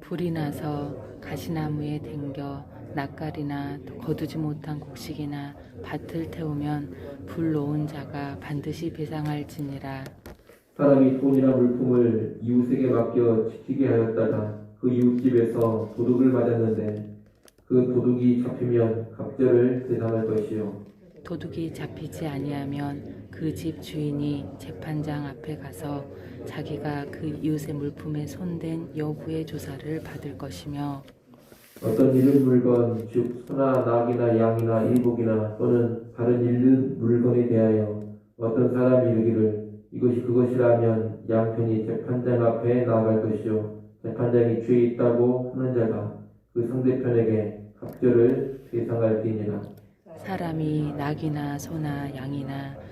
불이 나서 가시나무에 댕겨 낯가리나 거두지 못한 곡식이나 밭을 태우면 불 놓은 자가 반드시 배상할지니라 사람이 돈이나 물품을 이웃에게 맡겨 지키게 하였다가 그 이웃집에서 도둑을 맞았는데 그 도둑이 잡히면 갑절을 배상할 것이요. 도둑이 잡히지 아니하면 그 집 주인이 재판장 앞에 가서 자기가 그 이웃의 물품에 손댄 여부의 조사를 받을 것이며 어떤 잃은 물건, 즉 소나 낙이나 양이나 일복이나 또는 다른 잃는 물건에 대하여 어떤 사람이 이르기를 이것이 그것이라면 양편이 재판장 앞에 나아갈 것이요 재판장이 죄 있다고 하는 자가 그 상대편에게 갑절을 배상할지니라. 사람이 낙이나 소나 양이나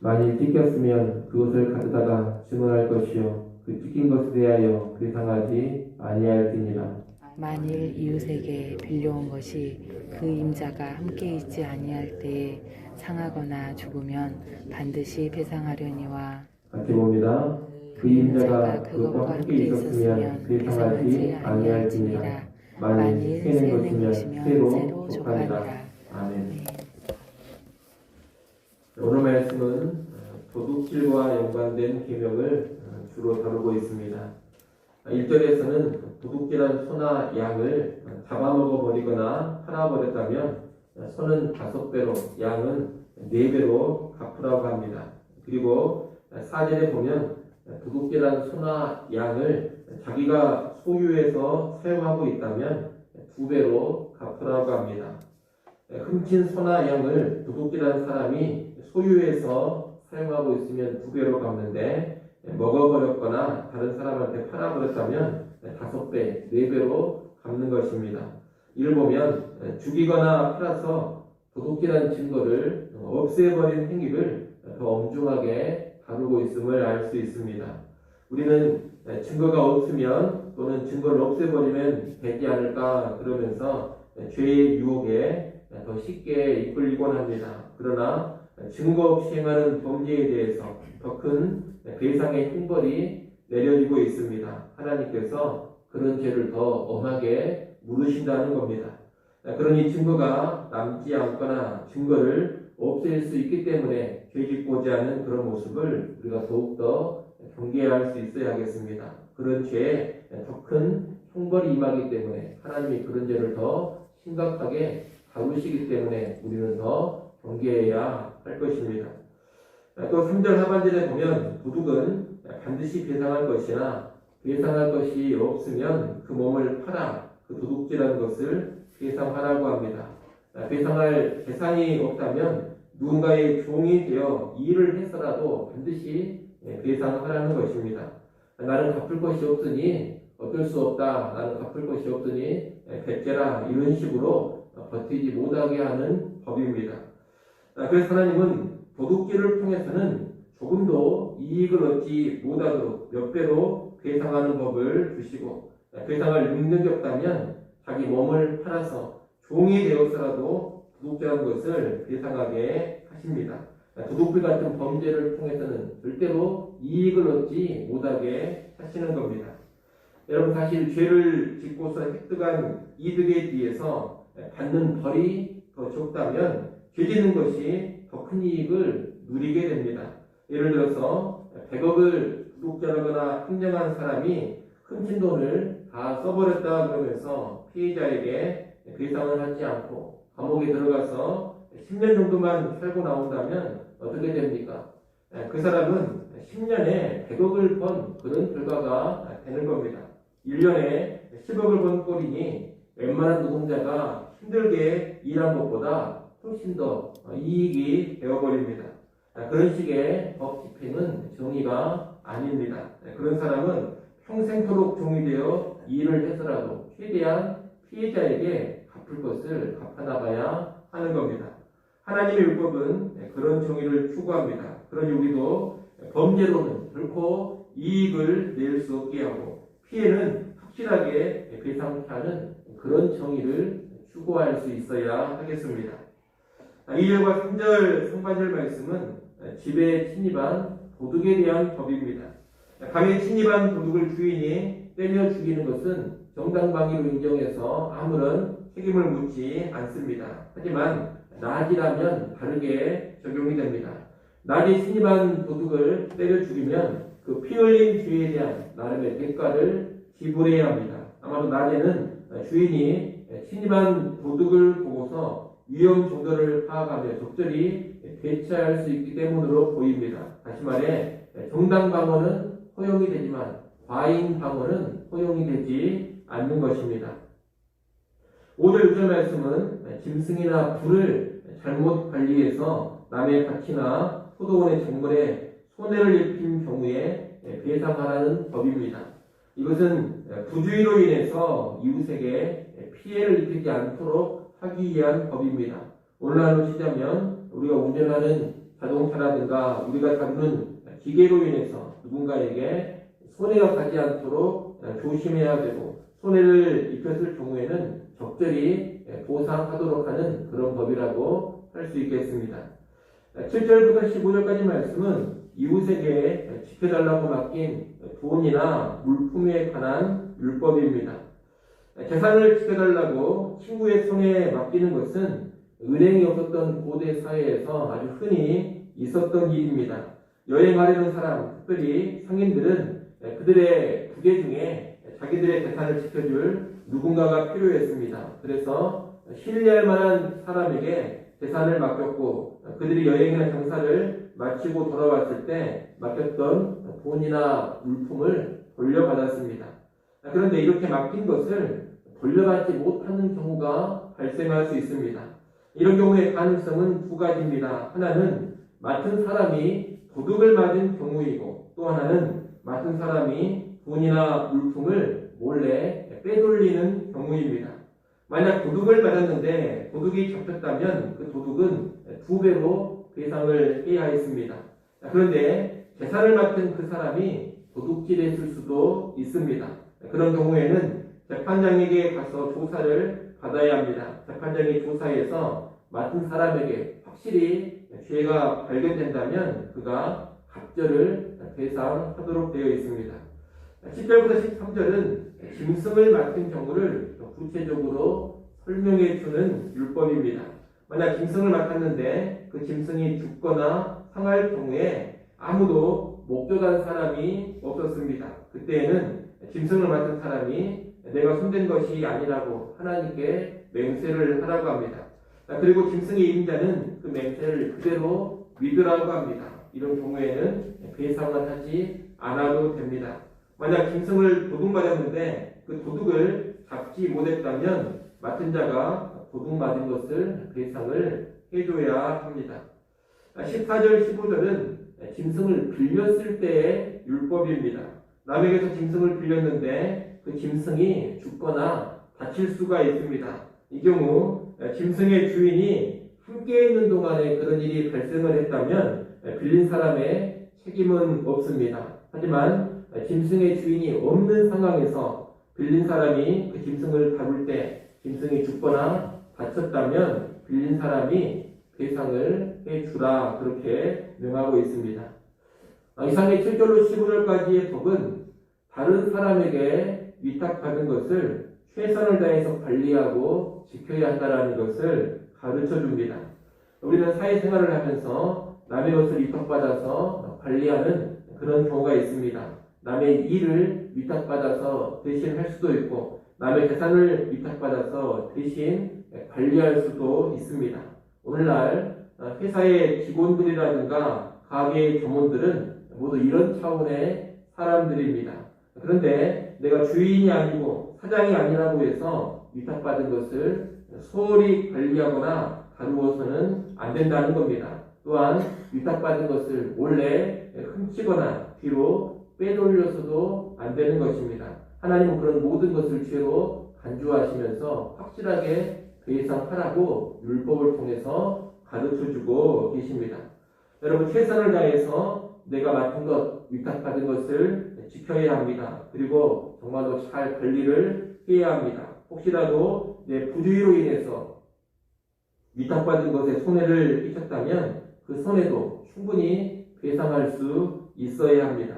만일 찢겼으면 그것을 가져다가 증언할 것이요. 그 찢긴 것에 대하여 배상하지 아니할지니라. 만일 이웃에게 빌려온 것이 그 임자가 함께 있지 아니할 때에 상하거나 죽으면 반드시 배상하려니와. 같이 봅니다. 그 임자가 그것과 함께 있었으면 배상하지 아니할지니라. 만일 새는 것이면 새로 속하니라. 아멘. 네. 오늘 말씀은 어, 도둑질과 연관된 계명을 어, 주로 다루고 있습니다. 1절에서는 도둑질한 소나 양을 어, 잡아먹어 버리거나 팔아버렸다면 어, 소는 다섯 배로 양은 네 배로 갚으라고 합니다. 그리고 4절에 보면 어, 도둑질한 소나 양을 자기가 소유해서 사용하고 있다면 두 배로 갚으라고 합니다. 훔친 소나 양을 도둑질한 사람이 소유해서 사용하고 있으면 두 배로 갚는데 먹어버렸거나 다른 사람한테 팔아버렸다면 다섯 배, 네 배로 갚는 것입니다. 이를 보면 죽이거나 팔아서 도둑질한 증거를 없애버린 행위를 더 엄중하게 다루고 있음을 알 수 있습니다. 우리는 증거가 없으면 또는 증거를 없애버리면 되지 않을까 그러면서 죄의 유혹에 더 쉽게 이끌리곤 합니다. 그러나 증거 없이 행하는 범죄에 대해서 더 큰 배상의 형벌이 내려지고 있습니다. 하나님께서 그런 죄를 더 엄하게 물으신다는 겁니다. 그러니 증거가 남지 않거나 증거를 없앨 수 있기 때문에 죄짓고자 하는 그런 모습을 우리가 더욱더 경계할 수 있어야 하겠습니다. 그런 죄에 더 큰 형벌이 임하기 때문에 하나님이 그런 죄를 더 심각하게 다루시기 때문에 우리는 더 경계해야 할 것입니다. 또 3절 하반절에 보면 도둑은 반드시 배상할 것이나 배상할 것이 없으면 그 몸을 팔아 그 도둑질한 것을 배상하라고 합니다. 배상할 재산이 없다면 누군가의 종이 되어 일을 해서라도 반드시 배상하라는 것입니다. 나는 갚을 것이 없으니 어쩔 수 없다. 나는 갚을 것이 없으니 배째라 이런 식으로 버티지 못하게 하는 법입니다. 그래서 하나님은 도둑질을 통해서는 조금도 이익을 얻지 못하도록 몇 배로 배상하는 법을 주시고 배상할 능력이 없다면 자기 몸을 팔아서 종이 되어서라도 도둑질한 것을 배상하게 하십니다. 도둑질 같은 범죄를 통해서는 절대로 이익을 얻지 못하게 하시는 겁니다. 여러분 사실 죄를 짓고서 획득한 이득에 비해서 받는 벌이 더 적다면 죄 짓는 것이 더 큰 이익을 누리게 됩니다. 예를 들어서 100억을 도둑질하거나 횡령한 사람이 훔친 돈을 다 써버렸다 그러면서 피해자에게 배상을 하지 않고 감옥에 들어가서 10년 정도만 살고 나온다면 어떻게 됩니까? 그 사람은 10년에 100억을 번 그런 결과가 되는 겁니다. 1년에 10억을 번 꼴이니 웬만한 노동자가 힘들게 일한 것보다 훨씬 더 이익이 되어버립니다. 그런 식의 법 집행은 정의가 아닙니다. 그런 사람은 평생토록 종이 되어 일을 해서라도 최대한 피해자에게 갚을 것을 갚아나가야 하는 겁니다. 하나님의 율법은 그런 정의를 추구합니다. 그러니 우리도 범죄로는 결코 이익을 낼 수 없게 하고 피해는 확실하게 배상케 하는 그런 정의를 추구할 수 있어야 하겠습니다. 2절과 3절 상반절 말씀은 집에 침입한 도둑에 대한 법입니다. 감에 침입한 도둑을 주인이 때려 죽이는 것은 정당방위로 인정해서 아무런 책임을 묻지 않습니다. 하지만 낮이라면 다르게 적용이 됩니다. 낮에 침입한 도둑을 때려 죽이면 그 피 흘린 죄에 대한 나름의 대가를 지불해야 합니다. 아마도 낮에는 주인이 침입한 도둑을 보고서 위험 정도를 파악하며 적절히 대처할 수 있기 때문으로 보입니다. 다시 말해 정당 방어는 허용이 되지만 과잉 방어는 허용이 되지 않는 것입니다. 5절 6절 말씀은 짐승이나 불을 잘못 관리해서 남의 밭이나 포도원의 작물에 손해를 입힌 경우에 배상하라는 법입니다. 이것은 부주의로 인해서 이웃에게 피해를 입히지 않도록 하기 위한 법입니다. 오늘날로 치자면 우리가 운전하는 자동차라든가 우리가 다루는 기계로 인해서 누군가에게 손해가 가지 않도록 조심해야 되고 손해를 입혔을 경우에는 적절히 보상하도록 하는 그런 법이라고 할 수 있겠습니다. 7절부터 15절까지 말씀은 이웃에게 지켜달라고 맡긴 돈이나 물품에 관한 율법입니다. 재산을 지켜달라고 친구의 손에 맡기는 것은 은행이 없었던 고대 사회에서 아주 흔히 있었던 일입니다. 여행하려는 사람, 특별히 상인들은 그들의 부계 중에 자기들의 재산을 지켜줄 누군가가 필요했습니다. 그래서 신뢰할 만한 사람에게 재산을 맡겼고 그들이 여행이나 장사를 마치고 돌아왔을 때 맡겼던 돈이나 물품을 돌려받았습니다. 그런데 이렇게 맡긴 것을 돌려받지 못하는 경우가 발생할 수 있습니다. 이런 경우의 가능성은 두 가지입니다. 하나는 맡은 사람이 도둑을 맞은 경우이고 또 하나는 맡은 사람이 돈이나 물품을 몰래 빼돌리는 경우입니다. 만약 도둑을 맞았는데 도둑이 잡혔다면 그 도둑은 두 배로 배상을 해야 했습니다. 그런데 재산을 맡은 그 사람이 도둑질했을 수도 있습니다. 그런 경우에는 재판장에게 가서 조사를 받아야 합니다. 재판장이 조사해서 맡은 사람에게 확실히 죄가 발견된다면 그가 갑절을 배상하도록 되어 있습니다. 10절부터 13절은 짐승을 맡은 경우를 구체적으로 설명해 주는 율법입니다. 만약 짐승을 맡았는데 그 짐승이 죽거나 상할 경우에 아무도 목격한 사람이 없었습니다. 그때에는 짐승을 맡은 사람이 내가 손댄 것이 아니라고 하나님께 맹세를 하라고 합니다. 그리고 짐승의 임자는 그 맹세를 그대로 믿으라고 합니다. 이런 경우에는 배상을 하지 않아도 됩니다. 만약 짐승을 도둑맞았는데 그 도둑을 잡지 못했다면 맡은 자가 도둑 맞은 것을 배상을 해줘야 합니다. 14절, 15절은 짐승을 빌렸을 때의 율법입니다. 남에게서 짐승을 빌렸는데 그 짐승이 죽거나 다칠 수가 있습니다. 이 경우 짐승의 주인이 함께 있는 동안에 그런 일이 발생을 했다면 빌린 사람의 책임은 없습니다. 하지만 짐승의 주인이 없는 상황에서 빌린 사람이 그 짐승을 다룰 때 짐승이 죽거나 다쳤다면 빌린 사람이 배상을 해주라 그렇게 명하고 있습니다. 이상의 7절로 15절까지의 법은 다른 사람에게 위탁받은 것을 최선을 다해서 관리하고 지켜야 한다는 것을 가르쳐 줍니다. 우리는 사회생활을 하면서 남의 것을 위탁받아서 관리하는 그런 경우가 있습니다. 남의 일을 위탁받아서 대신 할 수도 있고 남의 재산을 위탁받아서 대신 관리할 수도 있습니다. 오늘날 회사의 직원들이라든가 가게의 점원들은 모두 이런 차원의 사람들입니다. 그런데 내가 주인이 아니고 사장이 아니라고 해서 위탁받은 것을 소홀히 관리하거나 다루어서는 안 된다는 겁니다. 또한 위탁받은 것을 몰래 훔치거나 뒤로 빼돌려서도 안 되는 것입니다. 하나님은 그런 모든 것을 죄로 간주하시면서 확실하게 배상하라고 율법을 통해서 가르쳐 주고 계십니다. 여러분 최선을 다해서 내가 맡은 것, 위탁받은 것을 지켜야 합니다. 그리고 정말로 잘 관리를 해야 합니다. 혹시라도 내 부주의로 인해서 위탁받은 것에 손해를 끼쳤다면 그 손해도 충분히 배상할 수 있어야 합니다.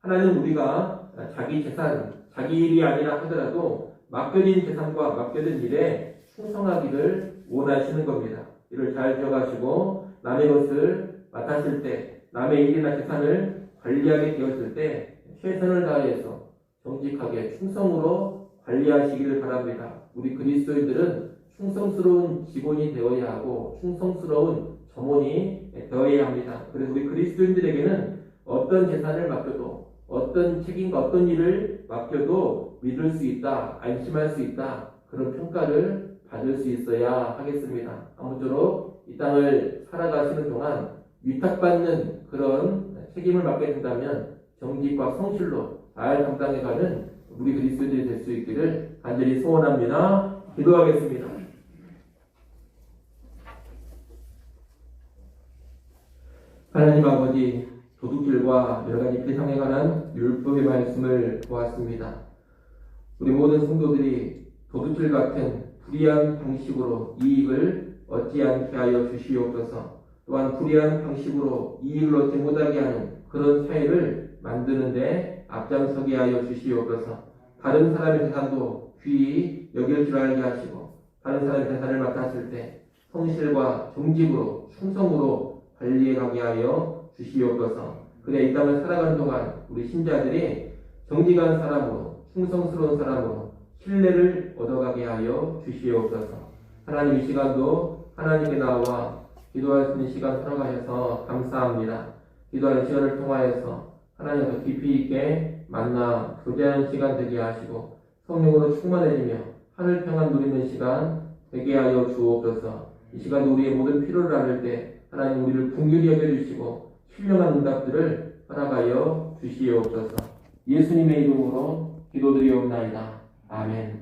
하나님 우리가 자기 재산, 자기 일이 아니라 하더라도 맡겨진 재산과 맡겨진 일에 충성하기를 원하시는 겁니다. 이를 잘 기억하시고 남의 것을 맡았을 때, 남의 일이나 재산을 관리하게 되었을 때 최선을 다해서 정직하게 충성으로 관리하시기를 바랍니다. 우리 그리스도인들은 충성스러운 직원이 되어야 하고 충성스러운 점원이 되어야 합니다. 그래서 우리 그리스도인들에게는 어떤 재산을 맡겨도 어떤 책임과 어떤 일을 맡겨도 믿을 수 있다, 안심할 수 있다 그런 평가를 받을 수 있어야 하겠습니다. 아무쪼록 이 땅을 살아가시는 동안 위탁받는 그런 책임을 맡게 된다면 정직과 성실로 잘 감당해가는 우리 그리스도인들이 될 수 있기를 간절히 소원합니다. 기도하겠습니다. 하나님 아버지 도둑질과 여러 가지 배상에 관한 율법의 말씀을 보았습니다. 우리 모든 성도들이 도둑질 같은 불의한 방식으로 이익을 얻지 않게 하여 주시옵소서. 또한 불의한 방식으로 이익을 얻지 못하게 하는 그런 사회를 만드는데 앞장서게 하여 주시옵소서. 다른 사람의 재산도 귀히 여길 줄 알게 하시고 다른 사람의 재산을 맡았을 때 성실과 정직으로 충성으로 관리해 가게 하여 주시옵소서. 그래 이 땅을 살아가는 동안 우리 신자들이 정직한 사람으로 충성스러운 사람으로 신뢰를 얻어가게 하여 주시옵소서. 하나님 이 시간도 하나님께 나와 기도할 수 있는 시간 들어가셔서 감사합니다. 기도하는 시간을 통하여서 하나님 더 깊이 있게 만나 교제하는 시간 되게 하시고 성령으로 충만해지며 하늘 평안 누리는 시간 되게 하여 주옵소서. 이 시간도 우리의 모든 필요를 알을 때 하나님 우리를 궁휼히 여겨주시고 신령한 응답들을 허락하여 주시옵소서. 예수님의 이름으로 기도드리옵나이다. 아멘.